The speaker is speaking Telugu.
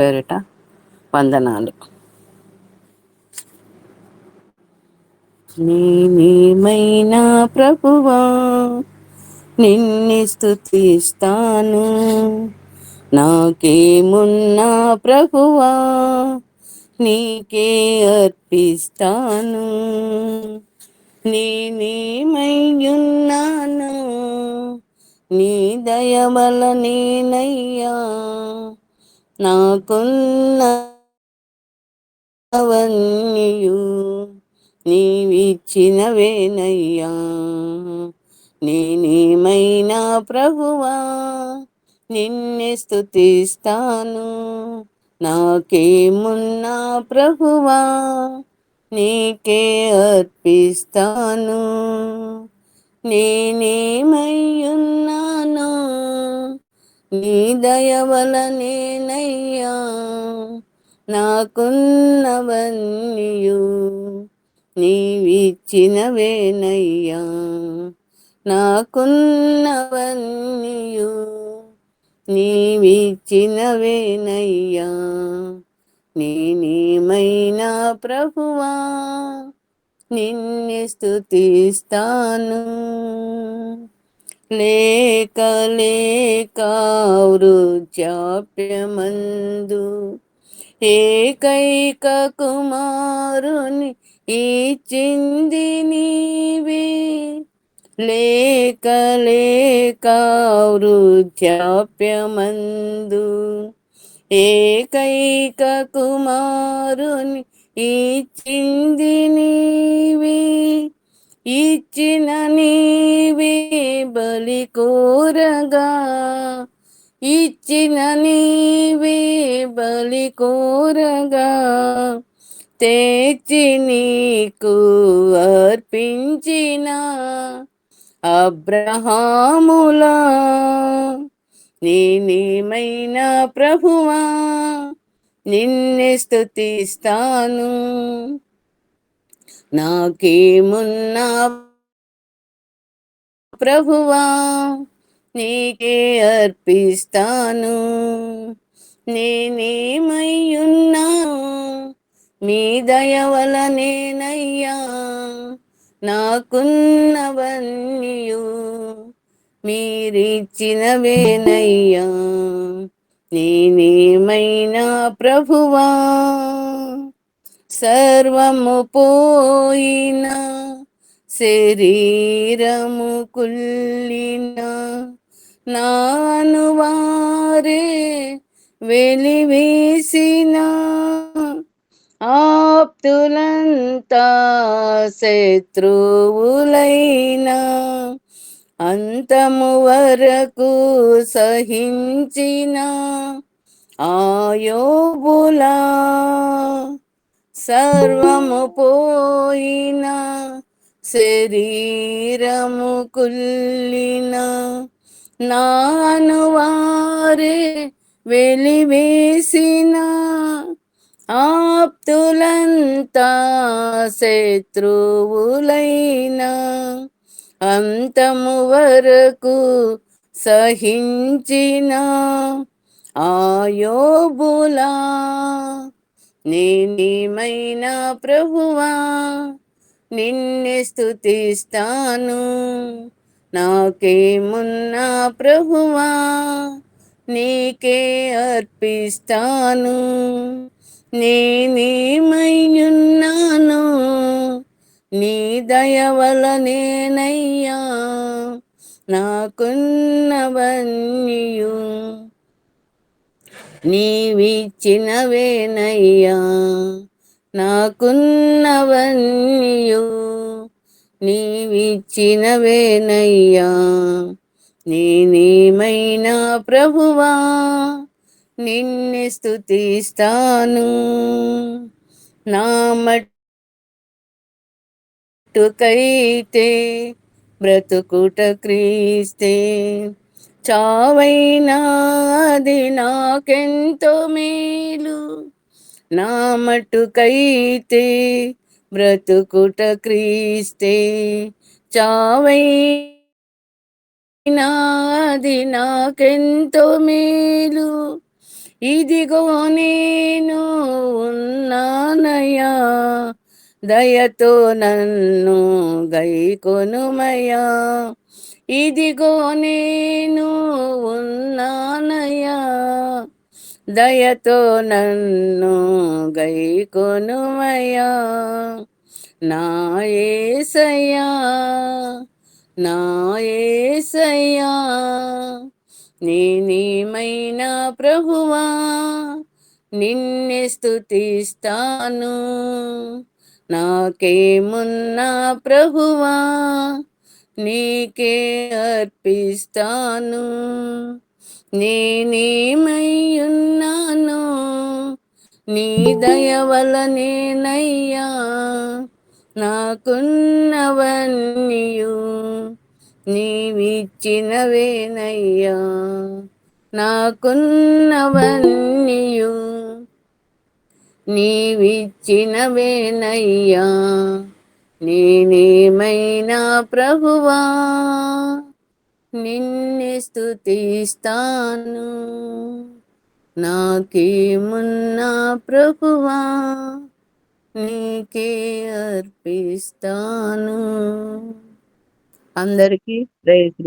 పేరిట వందనాలు. నేనేమైనా ప్రభువా? నిన్నే స్తుతిస్తాను. నాకేమున్నా ప్రభువా? నీకే అర్పిస్తాను. నేనేమయ్యున్నాను నీ దయవల నేనయ్యా? నాకున్నవన్నీయు నీవిచ్చినవేనయ్యా. నేనేమైనా ప్రభువా? నిన్నే స్తుతిస్తాను. నాకేమున్నా ప్రభువా? నీకే అర్పిస్తాను. నేనేమయ్యున్నాను నీ దయవల నేనయ్యా నాకున్నవన్నీయు. నీవిచ్చినవేనయ్యా నాకున్నవన్నీయు. నీవిచ్చినవేనయ్యా నేనేమైనా ప్రభువా నిన్నే స్తుతిస్తాను. లేక లేక వృద్ధాప్యమందు ఏకైక కుమారుని ఇచ్చింది నీవే. లేక లేక వృద్ధాప్యమందు ఏకైక కుమారుని ఇచ్చింది నీవే ఇచ్చిన నీవే బలి కోరగా. ఇచ్చిన నీవే బలి కోరగా. తెచ్చి నీకు అర్పించిన అబ్రహాములా. నేనేమైన ప్రభువా నిన్నే స్తుతిస్తాను. నాకేమున్నా ప్రభువా నీకే అర్పిస్తాను. నేనేమయ్యున్నా మీ దయవల నేనయ్యా. నాకున్నవన్నీయు మీరిచ్చినవేనయ్యా. నేనేమైనా ప్రభువా? సర్వము పోయిన శరీరము కుల్లిన నాను వారే వెలివేసిన ఆప్తులంతా శత్రువులైనా అంతము వరకు సహించిన ఆయోబులా సర్వము పోయిన శరీరము కుల్లిన నాను వారే వెలివేసిన ఆప్తులంతా శత్రువులైన అంతము వరకు సహించిన ఆయోబులా. నేనేమైనా ప్రభువా? నిన్నే స్థుతిస్తాను నాకేమున్నా ప్రభువా? నీకే అర్పిస్తాను. నేనేమైయున్నాను? నీ దయవల నేనయ్యా. నాకున్నవన్నీయు నీవిచ్చినవేనయ్యా నాకున్నవన్నీయు నీవిచ్చినవేనయ్యా. నేనేమైనా ప్రభువా నిన్నే స్థుతిస్తాను నా మట్టుకైతే బ్రతుకుట క్రీస్తే చావైనాది నాకెంతో మేలు. నా మటుకైతే బ్రతుకుట క్రీస్తే. చావైనాది నాకెంతో మేలు. ఇదిగో నేను ఉన్నానయ్యా. దయతో నన్ను గైకొనుమయ్యా ఇదిగో నేను ఉన్నానయ్యా. దయతో నన్ను గైకొనుమయ్యా నా ఏసయ్యా నా ఏసయ్యా నేనేమైనా ప్రభువా నిన్నే స్థుతిస్తాను నాకేమున్నా ప్రభువా నీకే అర్పిస్తాను. నేనేమయ్యున్నాను నీ దయ వలనేనయ్యా నాకున్నవన్నీయు నీవిచ్చినవేనయ్యా. నాకున్నవన్నీయు నీవిచ్చినవేనయ్యా. నేనేమైనా ప్రభువా? నిన్నే స్థుతిస్తాను నాకేమున్నా ప్రభువా? నీకే అర్పిస్తాను. అందరికీ ప్రైజ్